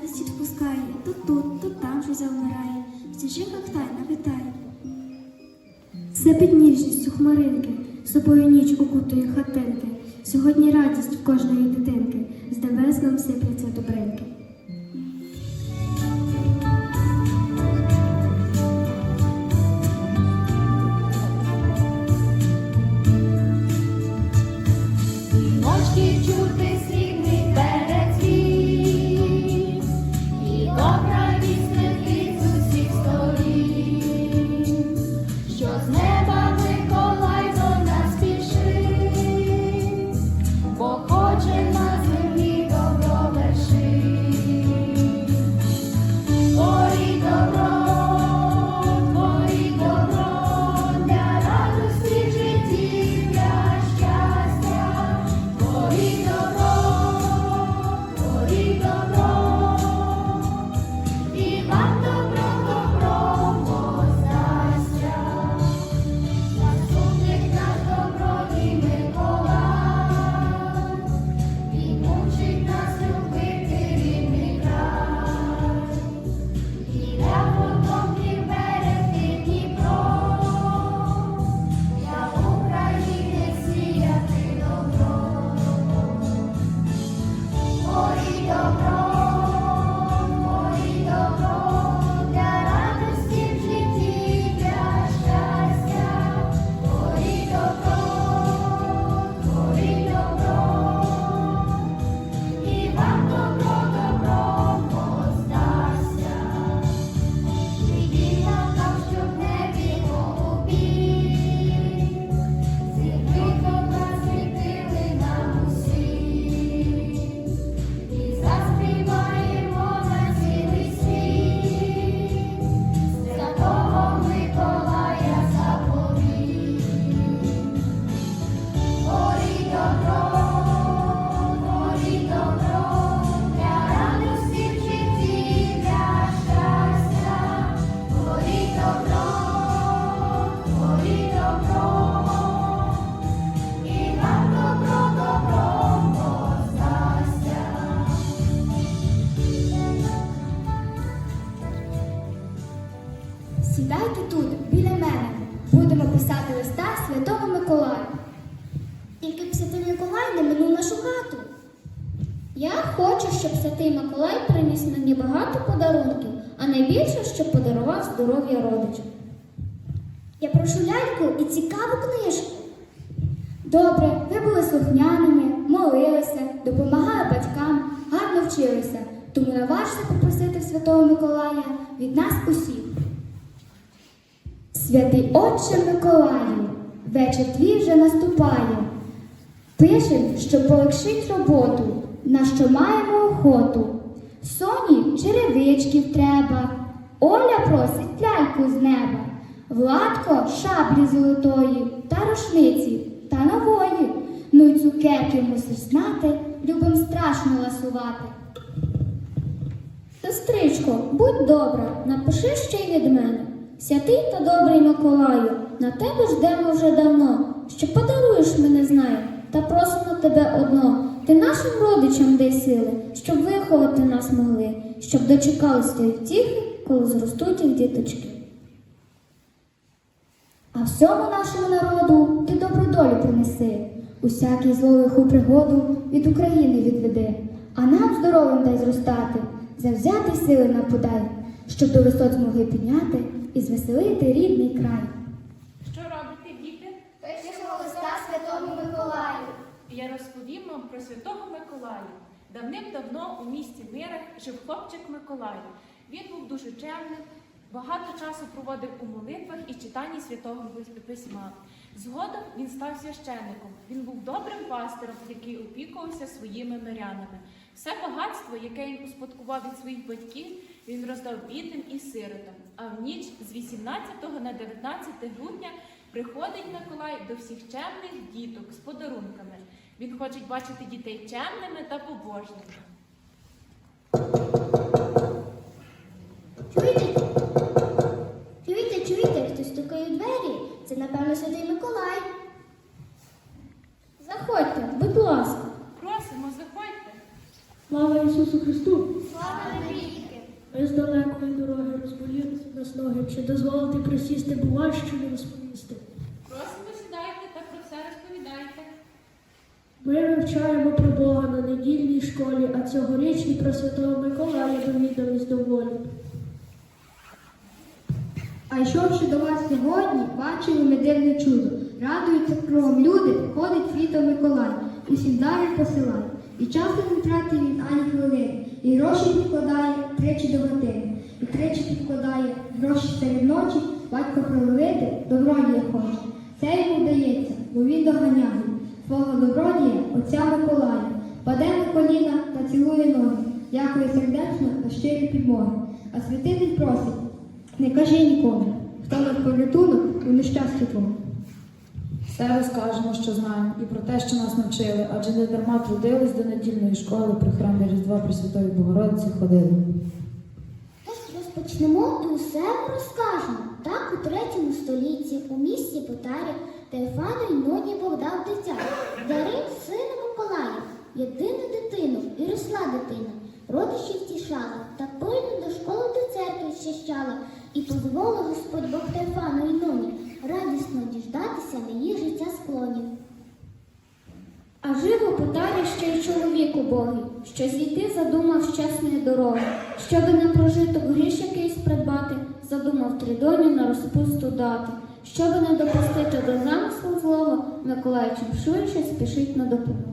радості відпускає, то тут, то там вже завмирає, в стежинках тайна витає. Все під ніжністю хмаринки, собою ніч укутує хатинки. Сьогодні радість в кожної дитинки, з небес нам сипляться добринки. Прошу ляльку і цікаву книжку. Добре, ви були слухняними, молилися, допомагали батькам, гарно вчилися. Тому наважте попросити Святого Миколая від нас усіх. Святий Отче Миколаю, вечір твій вже наступає. Пишем, що полегшить роботу, на що маємо охоту. Соні черевичків треба, Оля просить ляльку з неба, Владко шаблі золотої та рушниці та нової. Ну й цукерки мусиш знати, любим страшно ласувати. Сестричко, будь добра, напиши ще й від мене. Святий та добрий Миколаю, на тебе ждемо вже давно, що подаруєш мене знаю, та просимо тебе одно. Ти нашим родичам дай сили, щоб виховати нас могли, щоб дочекались тої втіхи, коли зростуть їх діточки. А всьому нашому народу ти добру долю принеси, усякий зловиху пригоду від України відведи, а нам здоровим дай зростати, завзяти сили нам подай, щоб до висот змогли підняти і звеселити рідний край. Що робите, діти? Пишемо листа Святому Миколаю. Я розповім вам про святого Миколая. Давним-давно у місті Мирах жив хлопчик Миколай. Він був дуже чемним, багато часу проводив у молитвах і читанні святого письма. Згодом він став священником. Він був добрим пастиром, який опікувався своїми мирянами. Все багатство, яке він успадкував від своїх батьків, він роздав бідним і сиротам. А в ніч з 18 на 19 грудня приходить Миколай до всіх чемних діток з подарунками. Він хоче бачити дітей чемними та побожними. Напевно, святий Миколай. Заходьте, будь ласка. Просимо, заходьте. Слава Ісусу Христу! Слава тобі, Ми з далекої дороги розболілися нас ноги. Чи дозволити присісти, бува, що не розповісти? Просимо сідайте та про все розповідайте. Ми вивчаємо про Бога на недільній школі, а цьогоріч і про Святого Миколая довідались доволі. А йшовши до вас сьогодні, бачили ми дивне чудо. Радуються кругом люди, ходить світо Миколай, усім дари посилає. І часу не тратить він ані хвилини, і гроші підкладає тричі до години, і тричі підкладає гроші серед ночі, батько проловити, добродія хоче. Це йому вдається, бо він доганяє свого добродія, отця Миколая, паде на коліна та цілує ноги, дякує сердечно за щирі підмоги. А святитель просить, не кажи нікому, хто нам порятунок у нещасті твого. Все розкажемо, що знаємо, і про те, що нас навчили, адже не дарма трудились до недільної школи при храмі Різдва Пресвятої Богородиці ходили. Тож розпочнемо і усе розкажемо. Так у третьому столітті у місті Потарі Тефану й ноні Бог дав дитя, дарив сина Миколая, єдину дитину, і росла дитина. Родичі втішала, та пильно до школи до і дозволив Господь Бог Тефану й ноні радісно діждатися на її життя склонів. А жив у Потарі ще й чоловік убогий, що зійти задумав з чесної дороги, щоби на прожиток гріш якийсь придбати, задумав три доні на розпусту дати, щоби не допустити до замислу злого, Миколай чим швидше спішить на допомогу.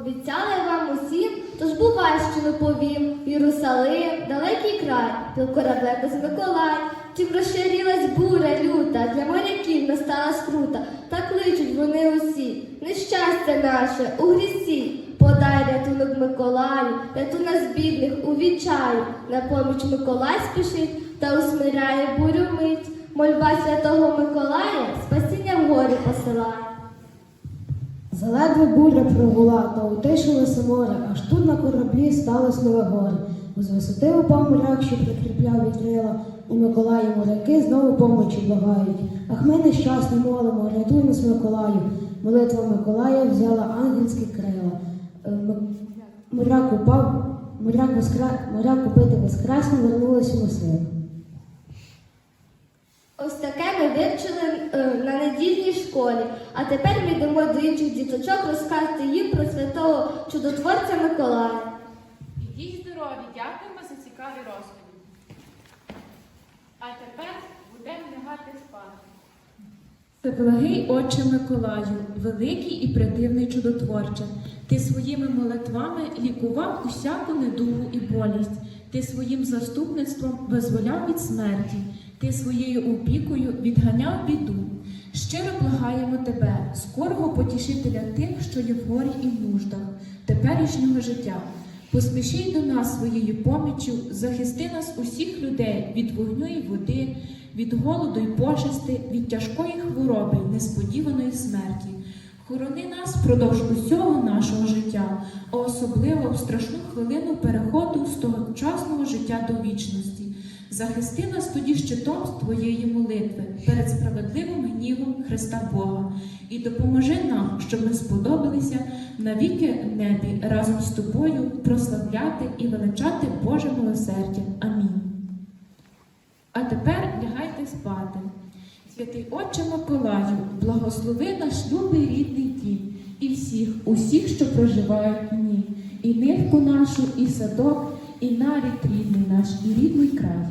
Обіцяли вам усім, тож бувальщину повім. Єрусалим, далекий край, піл корабле без Миколай. Чим розширілась буря люта, для моряків настала скрута, та кличуть вони усі. Нещастя наше у грісі. Подай рятунок Миколаю, ряту нас бідних у відчаю. На поміч Миколай спішить та усмиряє бурю мить. Мольба святого Миколая спасіння в горі посилає. Заледве буря прогула, та утишилося море, аж тут на кораблі сталося нове горе. З висоти упав моряк, що прикріпляв вітрила. У Миколаї моряки знову помочі благають. Ах ми нещасні молимо, рятуй нас, Миколаю. Молитва Миколая взяла ангельські крила. Е, Моряк упав, моряк, воскра... моряк убити воскресно, вернулась йому сила. Ось таке ми вивчили е, на недільній школі. А тепер ми йдемо до інших діточок розказати їм про святого чудотворця Миколая. Ідіть здорові, дякуємо за цікаві розповіді. А тепер будемо лягати спати. Всеблагий Отче Миколаю, великий і придивний чудотворче, ти своїми молитвами лікував усяку недугу і болість, ти своїм заступництвом визволяв від смерті, ти своєю опікою відганяв біду. Щиро благаємо тебе, скорого потішителя тих, що є в горі і в нуждах, теперішнього життя. Поспіши до нас своєю поміччю, захисти нас усіх людей від вогню і води, від голоду й пошести, від тяжкої хвороби несподіваної смерті. Хорони нас впродовж усього нашого життя, а особливо в страшну хвилину переходу з тогочасного життя до вічності. Захисти нас тоді щитом твоєї молитви перед справедливим Христа Бога і допоможи нам, щоб ми сподобалися навіки небі разом з тобою прославляти і величати Боже милосердя. Амінь. А тепер лягайте спати. Святий Отче Миколаю, благослови наш любий рідний дім і всіх, усіх, що проживають в ній, і нивку нашу, і садок, і нарід рідний наш, і рідний край.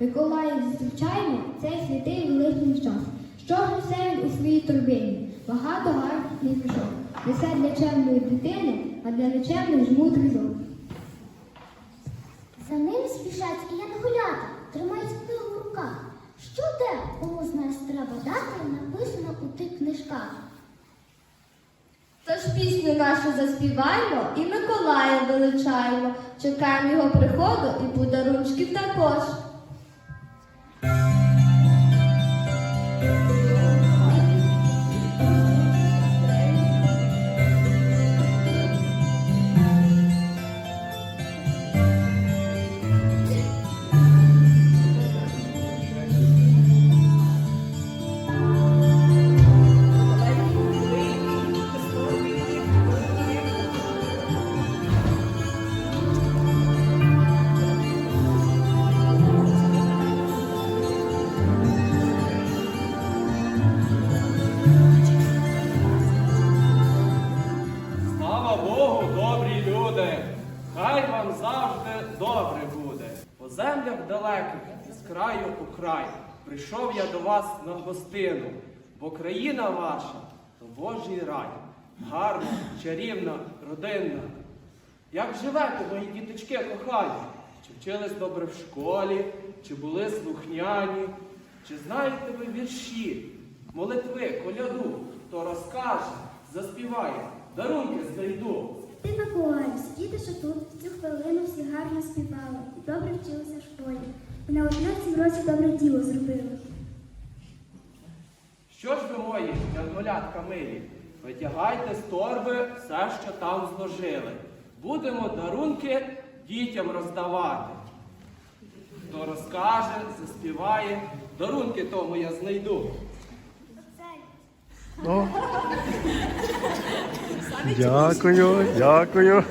Миколая зустрічаємо цей святий великий час. Що ж несе він у своїй торбині? Багато гарних мішок. Несе для чемної дитини, а для нечемних жмут різок. За ним спішать і янголята, тримають книгу в руках. Що де, кому з нас треба дати, написано у тих книжках. Тож пісню нашу заспіваємо і Миколая величаємо. Чекаємо його приходу і подарунків також. Край, прийшов я до вас на гостину, бо країна ваша то Божий рай, гарна, чарівна, родинна. Як живете, мої діточки кохані? Чи вчились добре в школі, чи були слухняні, чи знаєте ви вірші, молитви, коляду, хто розкаже, заспіває, дарунки знайду. Ти Миколаю, сидіти що тут, в цю хвилину всі гарно співали, і добре вчилися в школі. На одинадцятому році добре діло зробили. Що ж ви мої, янголятка милі, витягайте з торби все, що там зложили. Будемо дарунки дітям роздавати. Хто розкаже, заспіває, дарунки тому я знайду. Дякую, дякую.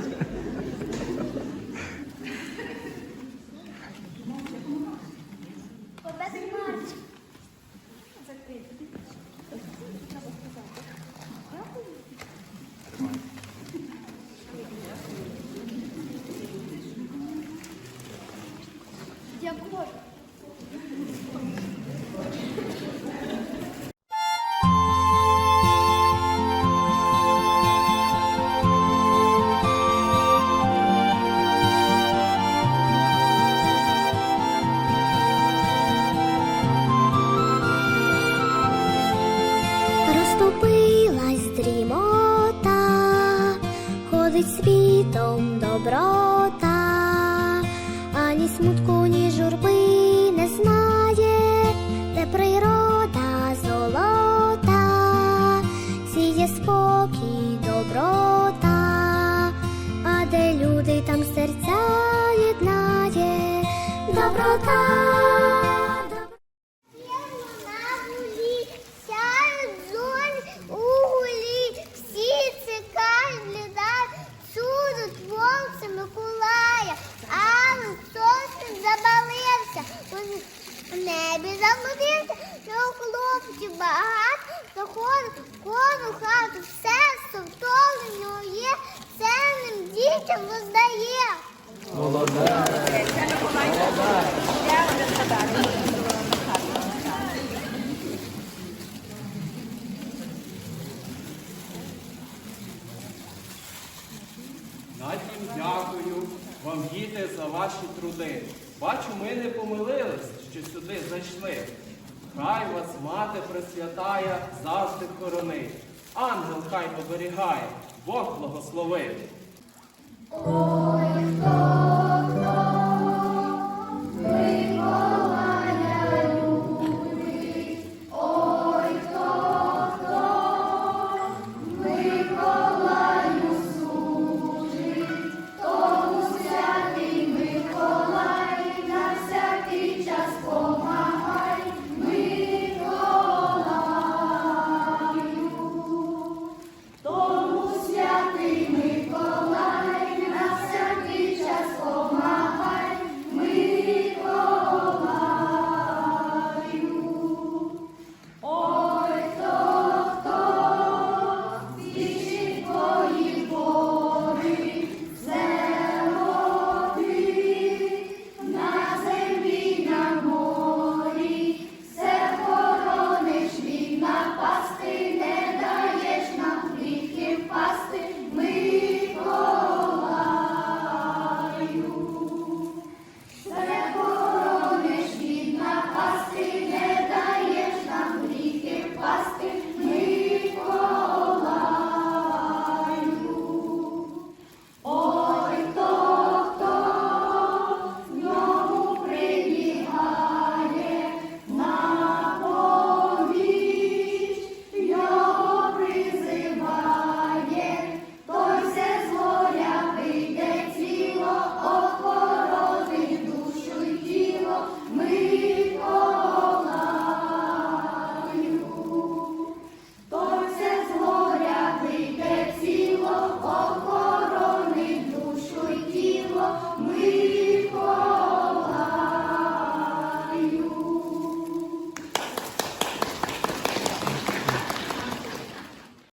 вам їде за ваші труди. Бачу, ми не помилились, що сюди зайшли. Хай вас, мати Пресвятая, завжди хоронить. Ангел хай оберігає, Бог благословив. Ой,